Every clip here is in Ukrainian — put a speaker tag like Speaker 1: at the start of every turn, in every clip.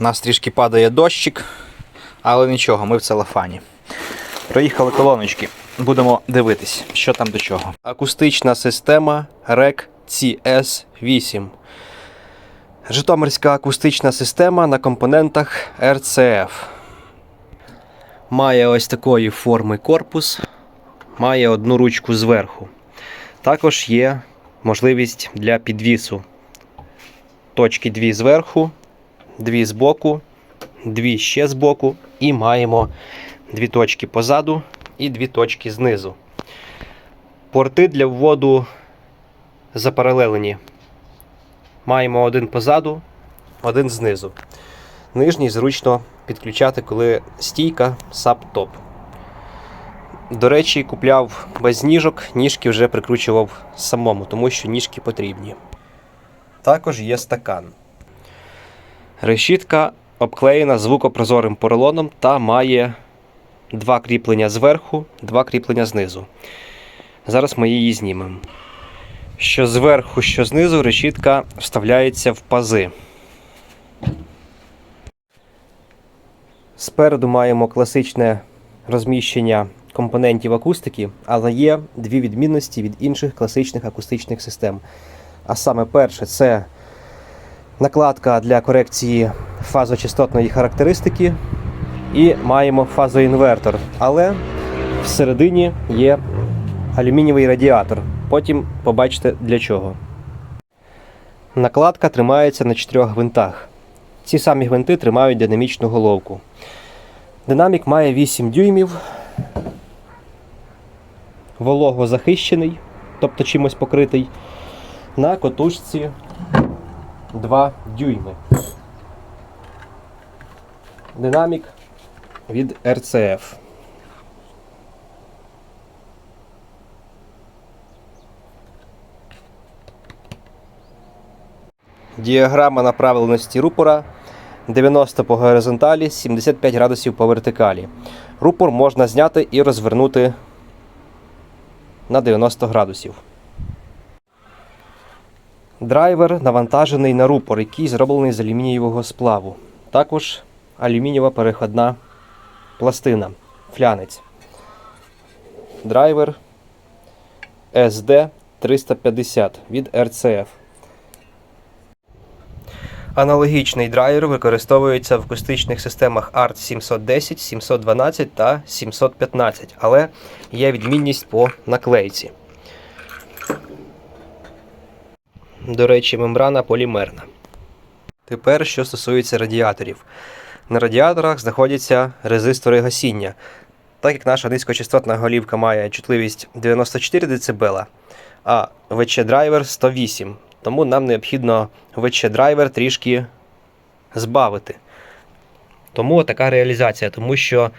Speaker 1: У нас трішки падає дощик, але нічого, ми в целофані. Проїхали колоночки. Будемо дивитись, що там до чого. Акустична система REC CS8. Житомирська акустична система на компонентах RCF. Має ось такої форми корпус, має одну ручку зверху. Також є можливість для підвісу. Точки дві зверху, дві збоку, дві ще збоку, і маємо дві точки позаду і дві точки знизу. Порти для вводу запаралелені. Маємо один позаду, один знизу. Нижній зручно підключати, коли стійка сап-топ. До речі, купляв без ніжок, ніжки вже прикручував самому, тому що ніжки потрібні. Також є стакан. Решітка обклеєна звукопрозорим поролоном та має два кріплення зверху, два кріплення знизу. Зараз ми її знімемо. Що зверху, що знизу решітка вставляється в пази. Спереду маємо класичне розміщення компонентів акустики, але є дві відмінності від інших класичних акустичних систем. А саме перше це накладка для корекції фазочастотної характеристики, і маємо фазоінвертор. Але всередині є алюмінієвий радіатор. Потім побачите для чого. Накладка тримається на чотирьох гвинтах. Ці самі гвинти тримають динамічну головку. Динамік має 8 дюймів, вологозахищений, тобто чимось покритий, на котушці 2 дюйми. Динамік від RCF. Діаграма направленості рупора 90 по горизонталі, 75 градусів по вертикалі. Рупор можна зняти і розвернути на 90 градусів. Драйвер навантажений на рупор, який зроблений з алюмінієвого сплаву. Також алюмінієва переходна пластина, флянець. Драйвер SD 350 від RCF. Аналогічний драйвер використовується в акустичних системах ART 710, 712 та 715, але є відмінність по наклейці. До речі, мембрана полімерна. Тепер, що стосується радіаторів. На радіаторах знаходяться резистори гасіння. Так як наша низькочастотна голівка має чутливість 94 дБ, а ВЧ-драйвер 108 тому нам необхідно ВЧ-драйвер трішки збавити. Тому така реалізація, тому що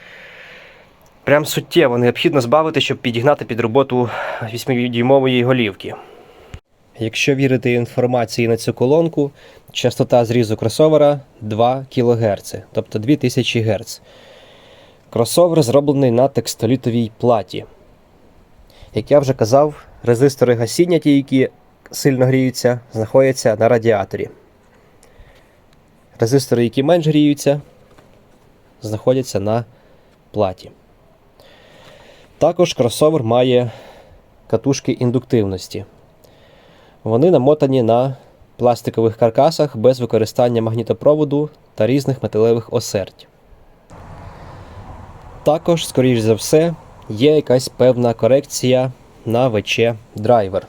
Speaker 1: прям суттєво необхідно збавити, щоб підігнати під роботу 8-дюймової голівки. Якщо вірити інформації на цю колонку, частота зрізу кросовера 2 кГц, тобто 2000 Гц. Кросовер зроблений на текстолітовій платі. Як я вже казав, резистори гасіння, ті, які сильно гріються, знаходяться на радіаторі. Резистори, які менш гріються, знаходяться на платі. Також кросовер має катушки індуктивності. Вони намотані на пластикових каркасах без використання магнітопроводу та різних металевих осерть. Також, скоріш за все, є якась певна корекція на ВЧ драйвер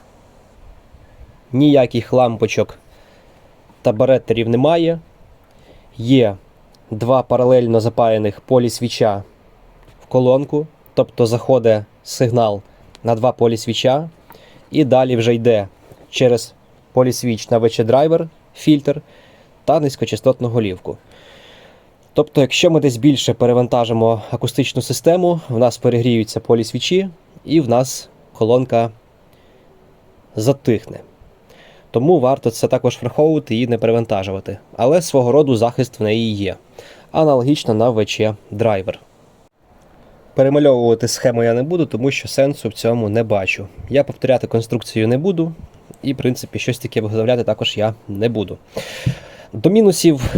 Speaker 1: ніяких лампочок та бареттерів немає. Є два паралельно запаяних полі свіча в колонку, тобто заходить сигнал на два полі свіча, і далі вже йде через полісвіч на ВЧ-драйвер, фільтр та низькочастотну голівку. Тобто, якщо ми десь більше перевантажимо акустичну систему, в нас перегріються полі свічі, і в нас колонка затихне. Тому варто це також враховувати і не перевантажувати. Але свого роду захист в неї є. Аналогічно на ВЧ драйвер. Перемальовувати схему я не буду, тому що сенсу в цьому не бачу. Я повторяти конструкцію не буду, і, в принципі, щось таке виготовляти також я не буду. До мінусів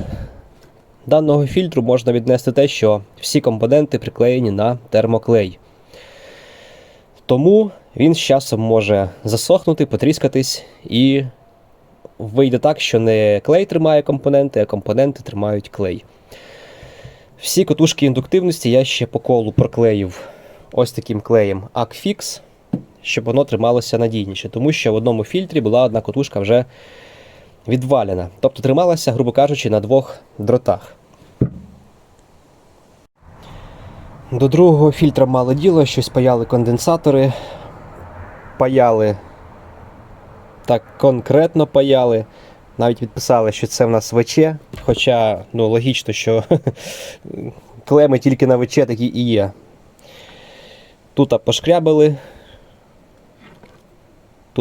Speaker 1: даного фільтру можна віднести те, що всі компоненти приклеєні на термоклей. Тому він з часом може засохнути, потріскатись і вийде так, що не клей тримає компоненти, а компоненти тримають клей. Всі котушки індуктивності я ще по колу проклеїв ось таким клеєм Акфікс, щоб воно трималося надійніше, тому що в одному фільтрі була одна котушка вже відвалена. Тобто трималася, грубо кажучи, на двох дротах. До другого фільтра мало діло, щось паяли конденсатори, паяли так конкретно паяли. Навіть відписали, що це в нас ВЧ, хоча ну, логічно, що клеми тільки на ВЧ такі і є. Тут пошкрябали,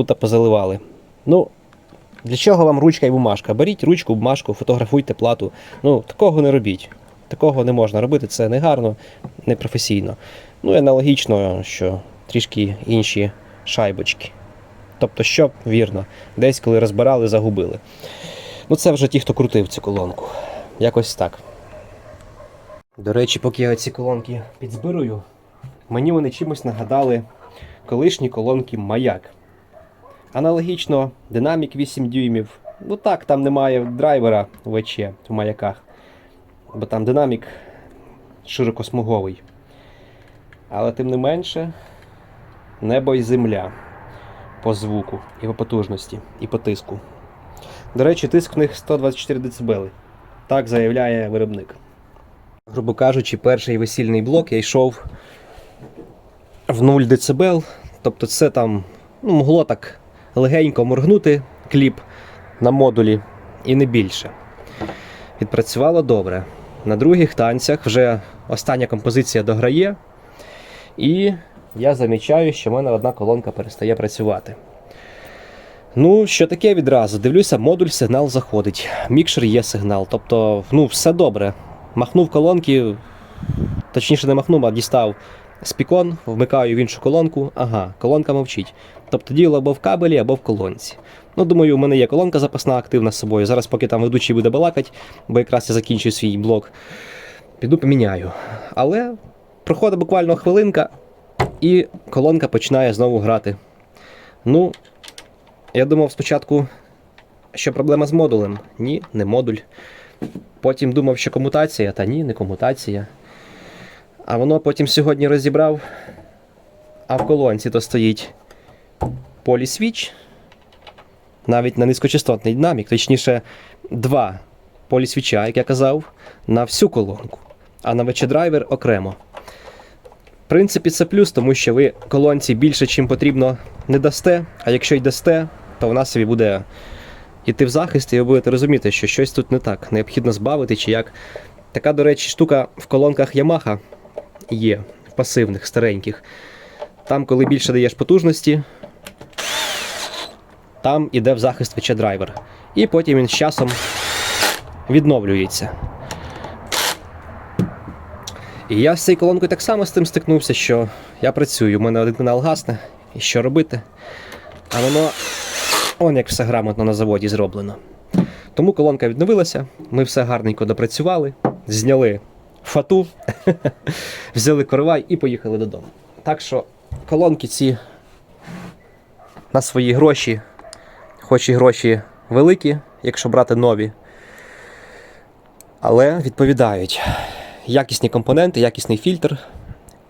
Speaker 1: тут позаливали. Ну, для чого вам ручка і бумажка? Беріть ручку, бумажку, фотографуйте плату. Ну, такого не робіть. Такого не можна робити, це не гарно, не професійно. Ну і аналогічно, що трішки інші шайбочки. Тобто, що вірно, десь коли розбирали, загубили. Ну, це вже ті, хто крутив цю колонку. Якось так. До речі, поки я ці колонки підзбирую, мені вони чимось нагадали колишні колонки маяк. Аналогічно, динамік 8 дюймів. Ну так, там немає драйвера ВЧ в маяках, бо там динамік широкосмуговий. Але тим не менше, небо і земля по звуку, і по потужності, і по тиску. До речі, тиск в них 124 дБ. Так заявляє виробник. Грубо кажучи, перший весільний блок я йшов в 0 дБ. Тобто це там ну, могло так легенько моргнути кліп на модулі і не більше. Відпрацювало добре. На других танцях вже остання композиція дограє. І я замічаю, що в мене одна колонка перестає працювати. Ну, що таке відразу? Дивлюся, модуль сигнал заходить. Мікшер є сигнал. Тобто, ну, все добре. Махнув колонки, точніше не махнув, а дістав спікон, вмикаю в іншу колонку. Ага, колонка мовчить. Тобто діло або в кабелі, або в колонці. Ну, думаю, у мене є колонка запасна активна з собою. Зараз, поки там ведучий буде балакати, бо якраз я закінчую свій блок, піду поміняю. Але проходить буквально хвилинка, і колонка починає знову грати. Ну, я думав спочатку, що проблема з модулем. Ні, не модуль. Потім думав, що комутація, та ні, не комутація. А воно потім сьогодні розібрав, а в колонці то стоїть полісвіч, навіть на низькочастотний динамік, точніше, два полісвіча, як я казав, на всю колонку, а на драйвер окремо. В принципі, це плюс, тому що ви колонці більше, чим потрібно, не дасте, а якщо й дасте, то вона собі буде йти в захист, і ви будете розуміти, що щось тут не так, необхідно збавити чи як. Така, до речі, штука в колонках Yamaha є, пасивних, стареньких. Там, коли більше даєш потужності, там іде в захист ВЧ драйвер. І потім він з часом відновлюється. І я з цією колонкою так само з тим стикнувся, що я працюю, у мене один канал гасне, і що робити? А воно он як все грамотно на заводі зроблено. Тому колонка відновилася, ми все гарненько допрацювали, зняли фату, взяли коровай і поїхали додому. Так що колонки ці на свої гроші, хоч і гроші великі, якщо брати нові, але відповідають. Якісні компоненти, якісний фільтр.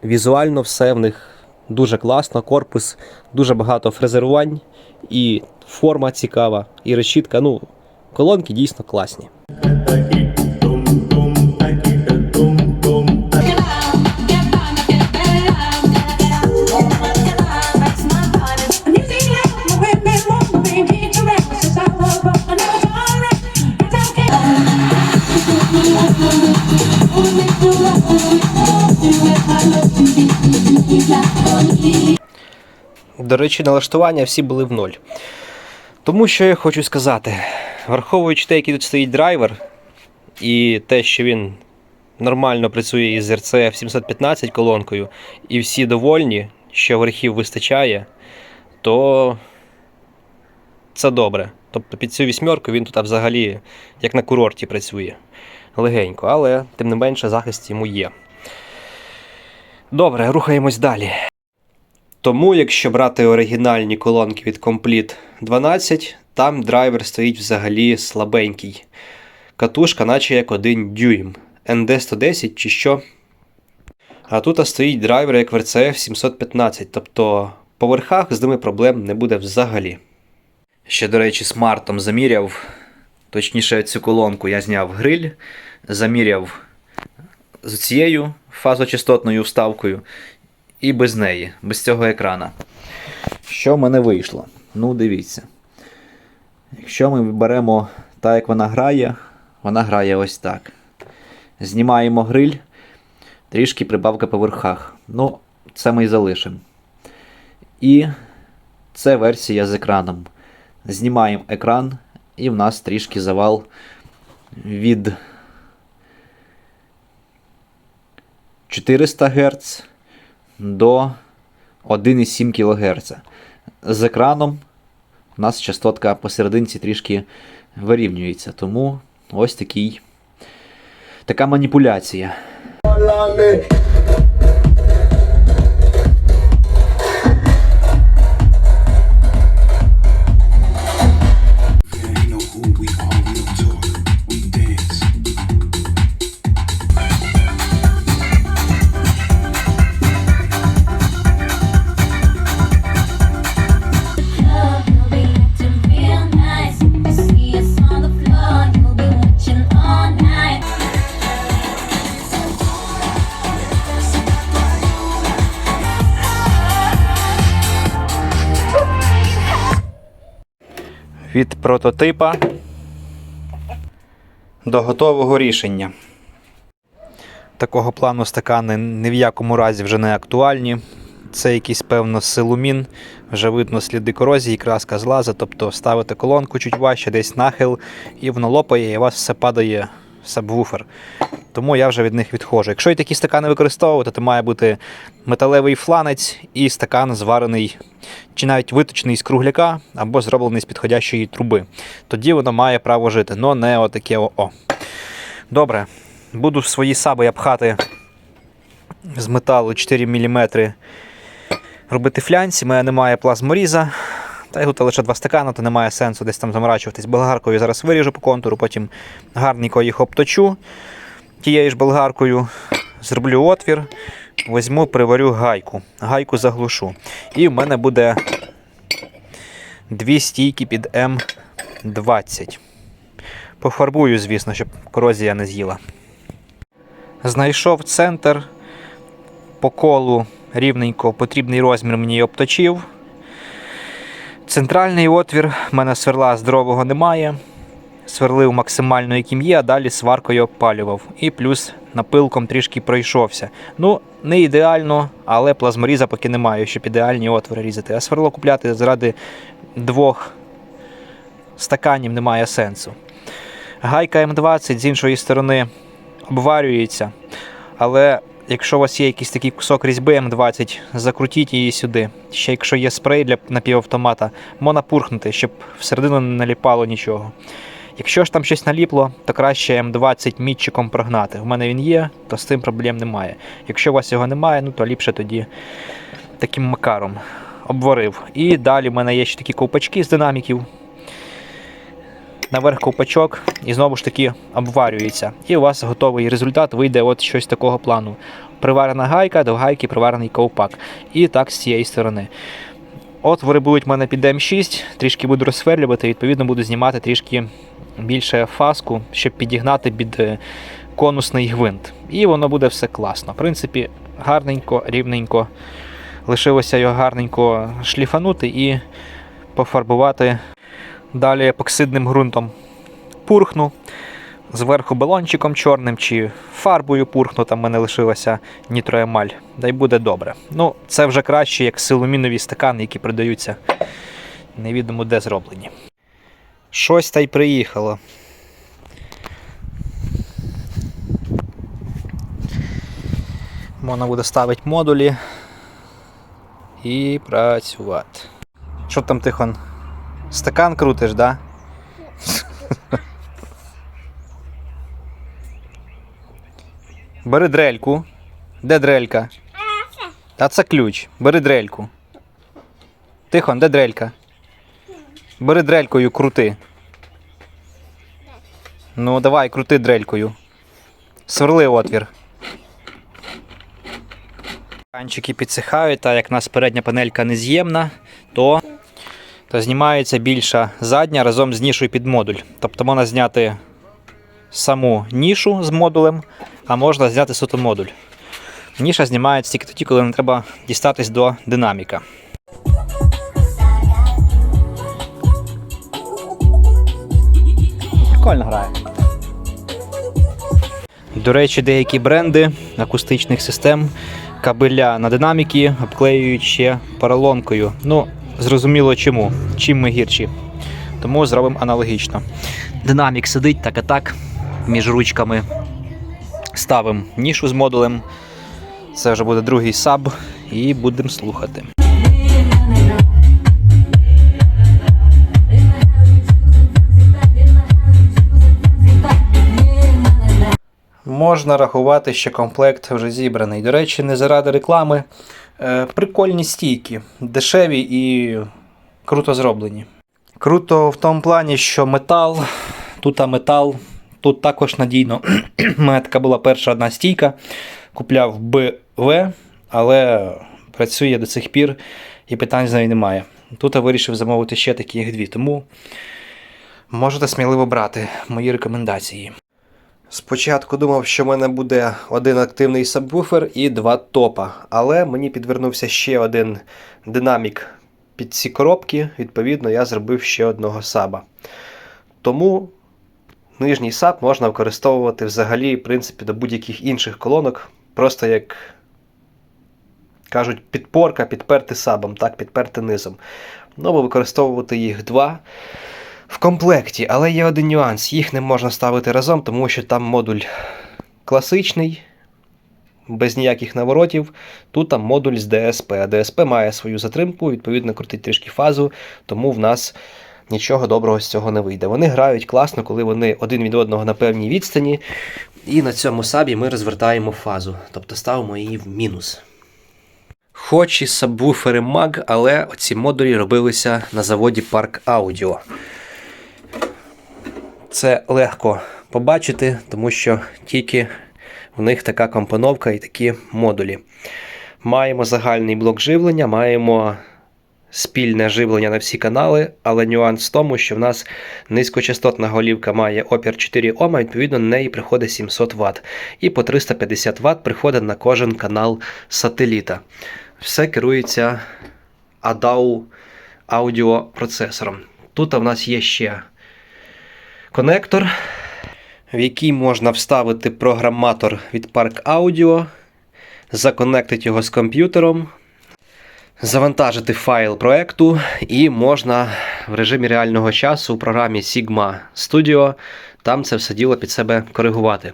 Speaker 1: Візуально все в них дуже класно, корпус, дуже багато фрезерувань, і форма цікава, і решітка. Ну, колонки дійсно класні. До речі, налаштування всі були в ноль. Тому що я хочу сказати, враховуючи те, який тут стоїть драйвер, і те, що він нормально працює із RCF 715 колонкою, і всі довольні, що верхів вистачає, то це добре.
Speaker 2: Тобто під цю вісьмерку він тут взагалі як на курорті працює. Легенько, але тим не менше захист йому є. Добре, рухаємось далі. Тому, якщо брати оригінальні колонки від Complete 12, там драйвер стоїть взагалі слабенький. Катушка, наче як 1 дюйм. ND110 чи що. А тут стоїть драйвер як в RCF 715, тобто по верхах з ними проблем не буде взагалі. Ще, до речі, смартом заміряв, точніше, цю колонку я зняв гриль, заміряв з цією фазочастотною вставкою і без неї, без цього екрана. Що в мене вийшло? Ну, дивіться. Якщо ми беремо так, як вона грає, вона грає ось так. Знімаємо гриль, трішки прибавка по верхах. Ну, це ми і залишимо. І це версія з екраном. Знімаємо екран, і в нас трішки завал від 400 Гц до 1,7 кГц. З екраном у нас частотка посерединці трішки вирівнюється. Тому ось такий, така маніпуляція. Прототипа до готового рішення. Такого плану стакани ні в якому разі вже не актуальні. Це якийсь, певно, силумін, вже видно сліди корозії, краска злаза, тобто ставите колонку чуть важче, десь нахил, і воно лопає, і у вас все падає сабвуфер. Тому я вже від них відходжу. Якщо і такі стакани використовувати, то має бути металевий фланець і стакан зварений чи навіть виточений з кругляка або зроблений з підходящої труби. Тоді воно має право жити, но не отаке о. Добре, буду свої саби я пхати з металу 4 мм робити флянці. У мене немає плазморіза. Та й тут лише два стакани, то немає сенсу десь там заморачуватись. Болгаркою зараз виріжу по контуру, потім гарненько їх обточу тією ж болгаркою. Зроблю отвір, візьму, приварю гайку. Гайку заглушу. І в мене буде дві стійки під М20. Пофарбую, звісно, щоб корозія не з'їла. Знайшов центр по колу рівненько потрібний розмір мені обточив. Центральний отвір в мене сверла здорового немає. Сверлив максимально, яким є, а далі сваркою опалював. І плюс напилком трішки пройшовся. Ну, не ідеально, але плазморіза поки немає, щоб ідеальні отвори різати. А сверло купляти заради двох стаканів немає сенсу. Гайка М20 з іншої сторони обварюється. Але якщо у вас є якийсь такий кусок різьби М20, закрутіть її сюди. Ще якщо є спрей для напівавтомата, можна пурхнути, щоб всередину не наліпало нічого. Якщо ж там щось наліпло, то краще М20 мітчиком прогнати. У мене він є, то з цим проблем немає. Якщо у вас його немає, ну то ліпше тоді таким макаром обварив. І далі в мене є ще такі ковпачки з динаміків. Наверх ковпачок і знову ж таки обварюється. І у вас готовий результат вийде от щось такого плану. Приварена гайка, до гайки приварений ковпак. І так з цієї сторони. Отвори будуть в мене під М6, трішки буду розсверлювати, відповідно буду знімати трішки більше фаску, щоб підігнати під е, конусний гвинт. І воно буде все класно. В принципі, гарненько, рівненько. Лишилося його гарненько шліфанути і пофарбувати далі епоксидним ґрунтом. Пурхну. Зверху балончиком чорним чи фарбою пурхну, там в мене лишилася нітроемаль. Да й буде добре. Ну, це вже краще, як силумінові стакани, які продаються невідомо де зроблені. Щось та й приїхало. Можна буде ставити модулі і працювати. Що там тихон? Стакан крутиш, да? Бери дрельку. Де дрелька? Та це ключ. Бери дрельку. Тихон, де дрелька? Бери дрелькою, крути. Ну, давай, крути дрелькою. Сверли отвір. Канчики підсихають, а як у нас передня панелька нез'ємна, то то знімається більша задня разом з нішою під модуль. Тобто можна зняти саму нішу з модулем, а можна зняти суто модуль. Ніша знімається тільки тоді, коли не треба дістатись до динаміка. Прикольно грає. До речі, деякі бренди акустичних систем кабеля на динаміки обклеюють ще поролонкою. Ну, зрозуміло чому. Чим ми гірші. Тому зробимо аналогічно. Динамік сидить так і так між ручками. Ставимо нішу з модулем. Це вже буде другий саб, і будемо слухати. Можна рахувати, що комплект вже зібраний. До речі, не заради реклами. Е, прикольні стійки, дешеві і круто зроблені. Круто в тому плані, що метал, тут метал, тут також надійно. У мене така була перша одна стійка. Купляв БВ, але працює до цих пір і питань з нею немає. Тут я вирішив замовити ще такі їх дві, тому можете сміливо брати мої рекомендації. Спочатку думав, що в мене буде один активний сабвуфер і два топа, але мені підвернувся ще один динамік під ці коробки, відповідно, я зробив ще одного саба. Тому нижній саб можна використовувати взагалі, в принципі, до будь-яких інших колонок, просто як кажуть, підпорка, підперти сабом, так, підперти низом. Ну, або використовувати їх два в комплекті, але є один нюанс. Їх не можна ставити разом, тому що там модуль класичний, без ніяких наворотів. Тут там модуль з DSP. А DSP має свою затримку, відповідно, крутить трішки фазу, тому в нас нічого доброго з цього не вийде. Вони грають класно, коли вони один від одного на певній відстані. І на цьому сабі ми розвертаємо фазу, тобто ставимо її в мінус. Хоч і сабвуфери MAG, але ці модулі робилися на заводі Park Audio. Це легко побачити, тому що тільки в них така компоновка і такі модулі. Маємо загальний блок живлення, маємо спільне живлення на всі канали, але нюанс в тому, що в нас низькочастотна голівка має опір 4 Ом, а відповідно на неї приходить 700 Вт. І по 350 Вт приходить на кожен канал сателіта. Все керується ADAU аудіопроцесором. Тут в нас є ще конектор, в який можна вставити програматор від Park Audio, законектити його з комп'ютером, завантажити файл проекту, і можна в режимі реального часу у програмі Sigma Studio там це все діло під себе коригувати.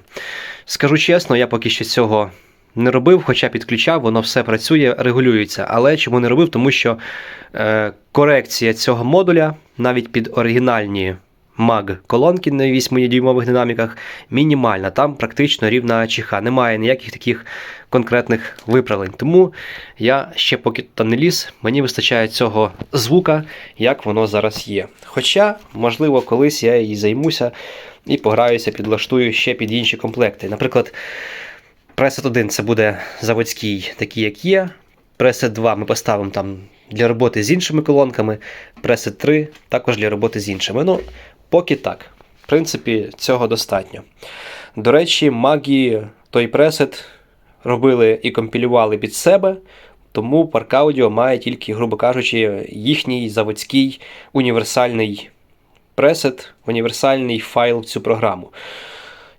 Speaker 2: Скажу чесно, я поки що цього не робив, хоча підключав, воно все працює, регулюється. Але чому не робив? Тому що е, корекція цього модуля навіть під оригінальні MAG колонки на 8-дюймових динаміках мінімальна. Там практично рівна чиха. Немає ніяких таких конкретних виправлень. Тому я ще поки туди не ліз, мені вистачає цього звука, як воно зараз є. Хоча, можливо, колись я і займуся і пограюся, підлаштую ще під інші комплекти. Наприклад, Preset 1 це буде заводський, такий, як є. Preset 2 ми поставимо там для роботи з іншими колонками. Preset 3 також для роботи з іншими. Ну, поки так. В принципі, цього достатньо. До речі, магі той пресет робили і компілювали під себе, тому Park Audio має тільки, грубо кажучи, їхній заводський універсальний пресет, універсальний файл в цю програму.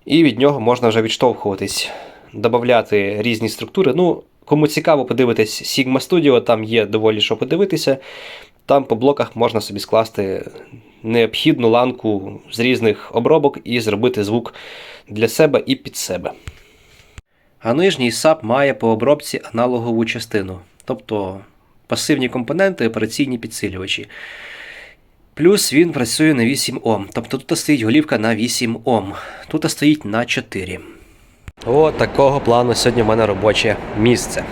Speaker 2: І від нього можна вже відштовхуватись, додати різні структури. Ну, кому цікаво, подивитись Sigma Studio, там є доволі що подивитися. Там по блоках можна собі скласти необхідну ланку з різних обробок і зробити звук для себе і під себе. А нижній SAP має по обробці аналогову частину, тобто пасивні компоненти, операційні підсилювачі. Плюс він працює на 8 Ом. Тобто тут стоїть голівка на 8 Ом, тут стоїть на 4.
Speaker 1: От такого плану сьогодні в мене робоче місце.